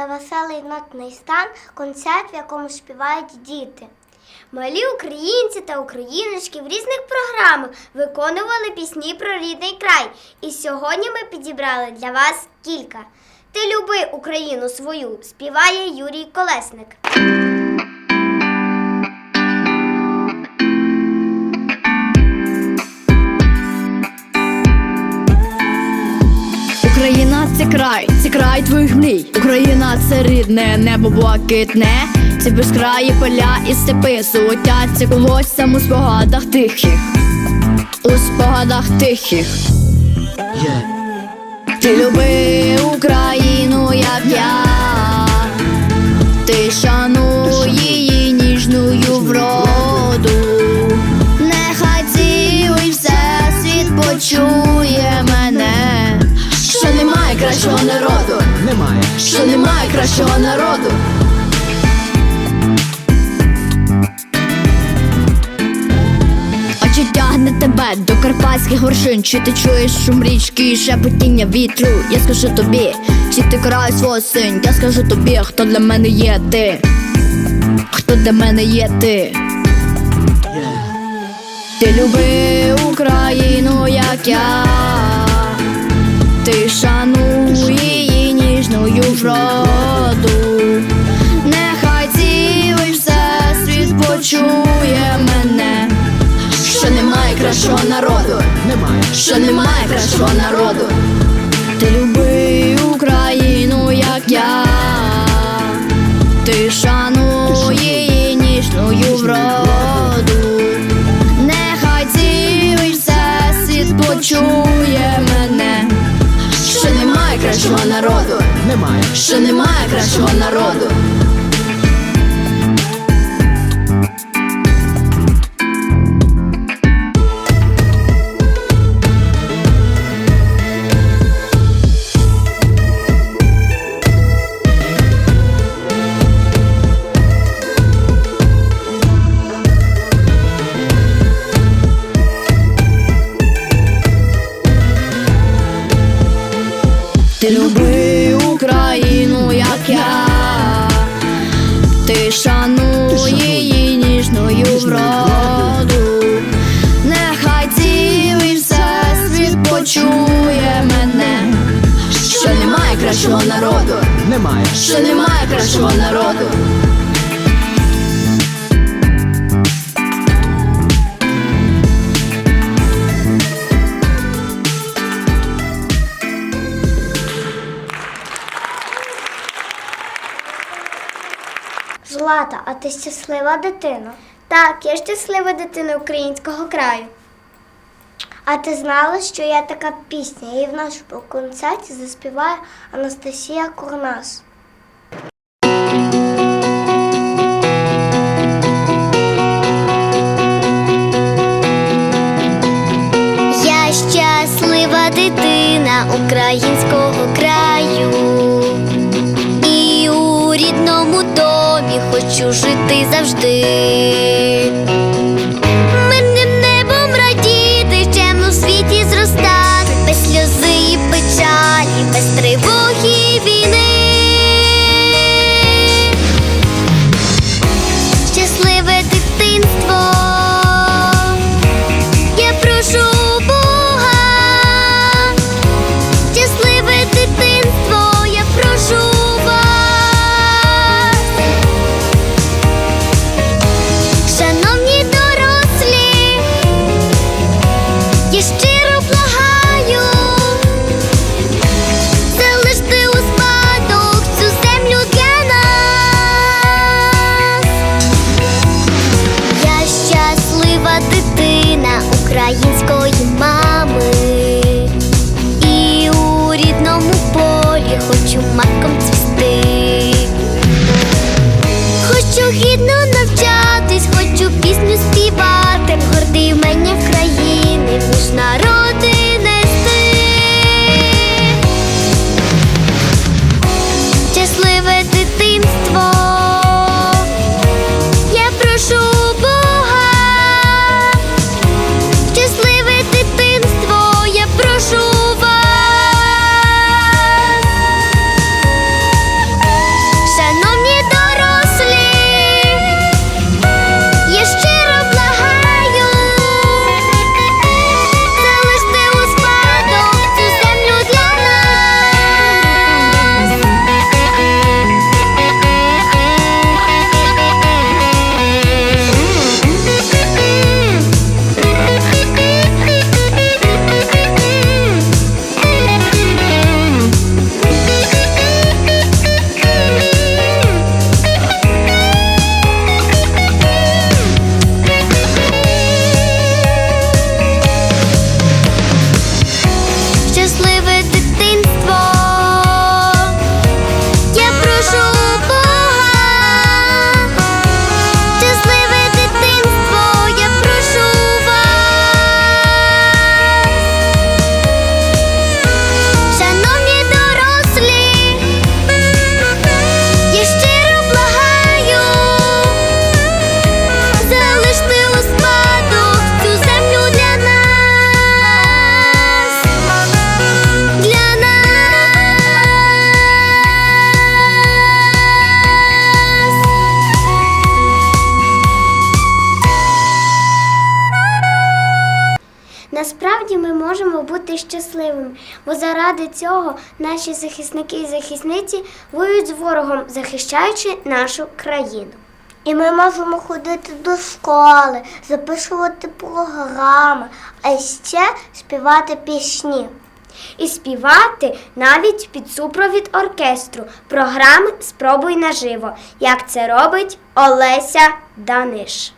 це веселий нотний стан, концерт, в якому співають діти. Малі українці та україночки в різних програмах виконували пісні про рідний край. І сьогодні ми підібрали для вас кілька. Ти люби Україну свою, співає Юрій Колесник. Край, це край твоїх мрій. Україна це рідне небо блакитне. Це безкраї поля і степи Золотяться колоссям у спогадах тихих. У спогадах тихих. Ти люби Україну, як я. Ти шануй її ніжною вроду. Нехай цілий всесвіт почує що немає кращого народу. Чи тягне тебе до карпатських горшин? Чи ти чуєш шум річки і шепотіння вітру? Я скажу тобі, чи ти край свого син? Я скажу тобі, хто для мене є ти? Хто для мене є ти? Ти люби Україну, як я. Ти шануй ніжною вроду. Нехай цілий всесвіт почує мене. Що немає кращого народу, Немає. що немає кращого народу. Немає. що немає кращого народу. Немає. що немає кращого народу. Злата, а ти щаслива дитина? Так, я щаслива дитина українського краю. А ти знала, що є така пісня, і в нашому концерті заспіває Анастасія Курнас. Я щаслива дитина українського краю. І у рідному домі хочу жити завжди. Заради цього наші захисники і захисниці воюють з ворогом, захищаючи нашу країну. І ми можемо ходити до школи, записувати програми, а ще співати пісні. І співати навіть під супровід оркестру програми Спробуй наживо, як це робить Олеся Даниш.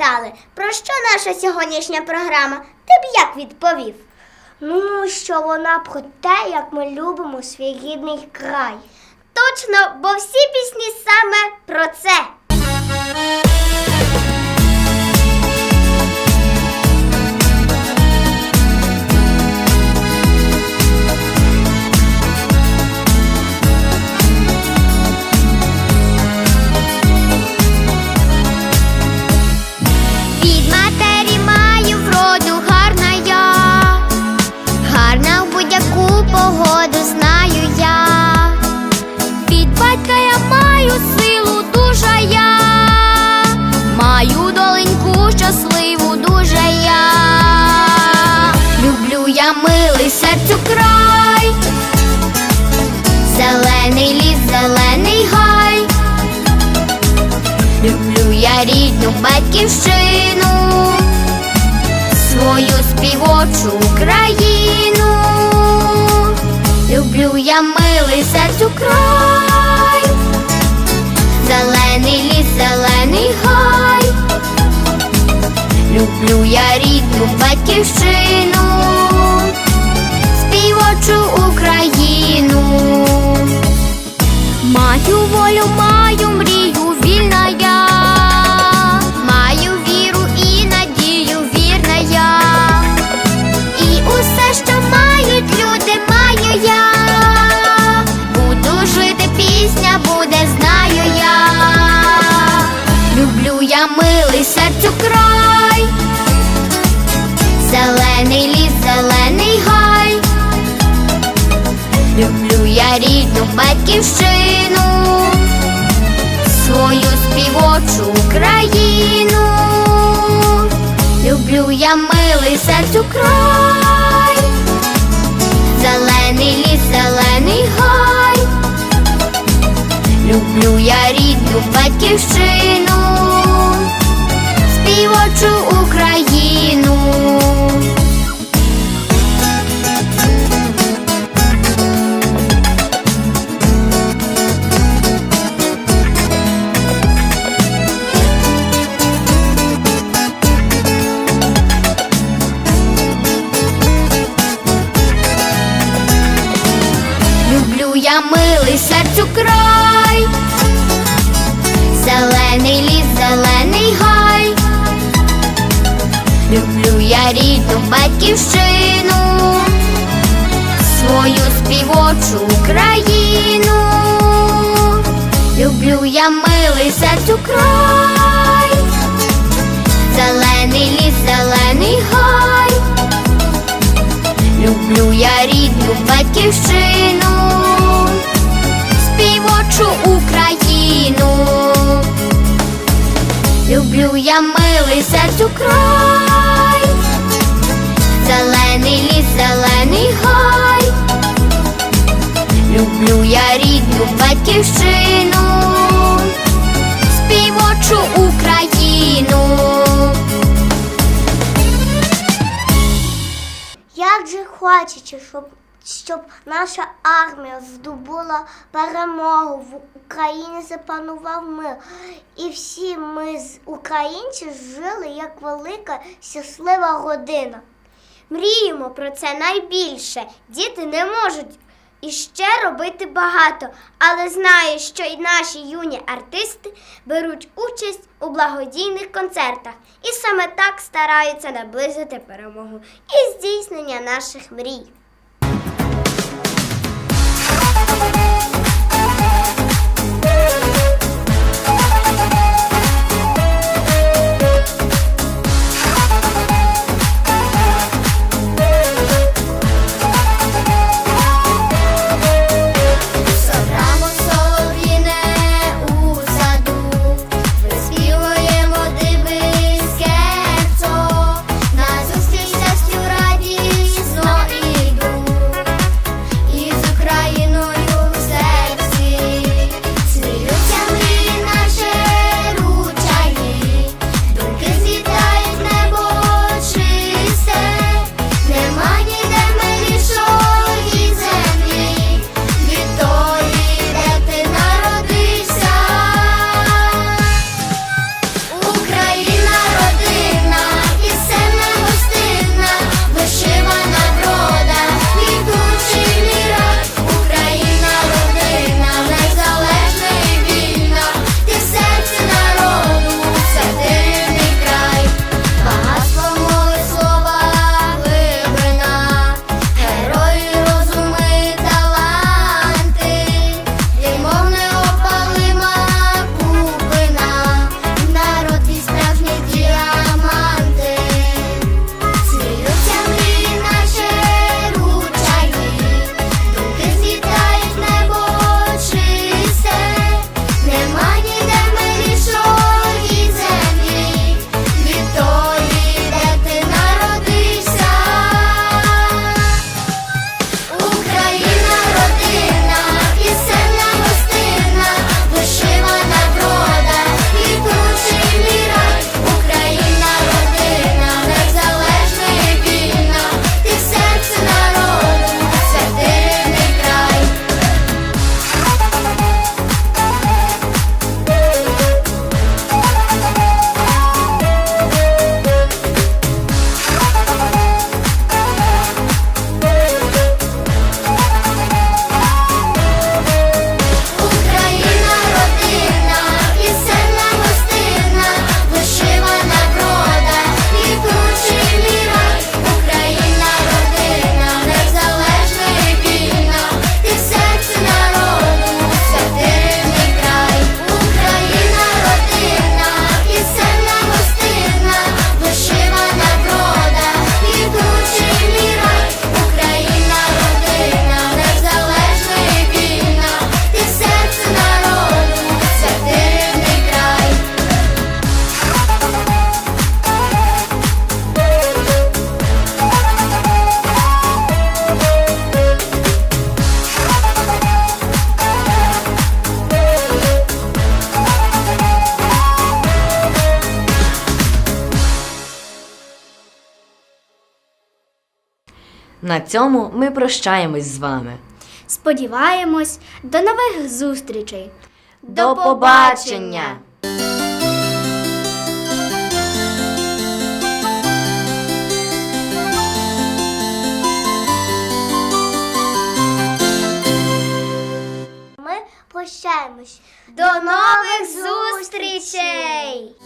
Тебе спитали, про що наша сьогоднішня програма, ти б як відповів? Ну, що вона про те, як ми любимо свій рідний край. Точно, бо всі пісні саме про це. Люблю я рідну батьківщину, свою співочу Україну. Люблю я милий серцю край, зелений ліс, зелений гай. Люблю я рідну батьківщину, співочу Україну. Маю волю, маю мрію, батьківщину, свою співочу Україну. Люблю я милий серцю край, зелений ліс, зелений гай. Люблю я рідну батьківщину, співочу Україну. Батьківщину, свою співочу Україну. Люблю я милий серцю край, зелений ліс, зелений гай. Люблю я рідну батьківщину, співочу Україну. Люблю я милий серцю край, зелений ліс, зелений гай. Люблю я рідну батьківщину, співочу Україну. Як же хочеться, щоб, щоб наша армія здобула перемогу в Україні запанував мир. І всі ми з українців жили як велика щаслива родина. Мріємо про це найбільше. Діти не можуть іще робити багато, але знаю, що і наші юні артисти беруть участь у благодійних концертах і саме так стараються наблизити перемогу і здійснення наших мрій. На цьому ми прощаємось з вами. Сподіваємось, до нових зустрічей! До побачення! Ми прощаємось. До нових зустрічей!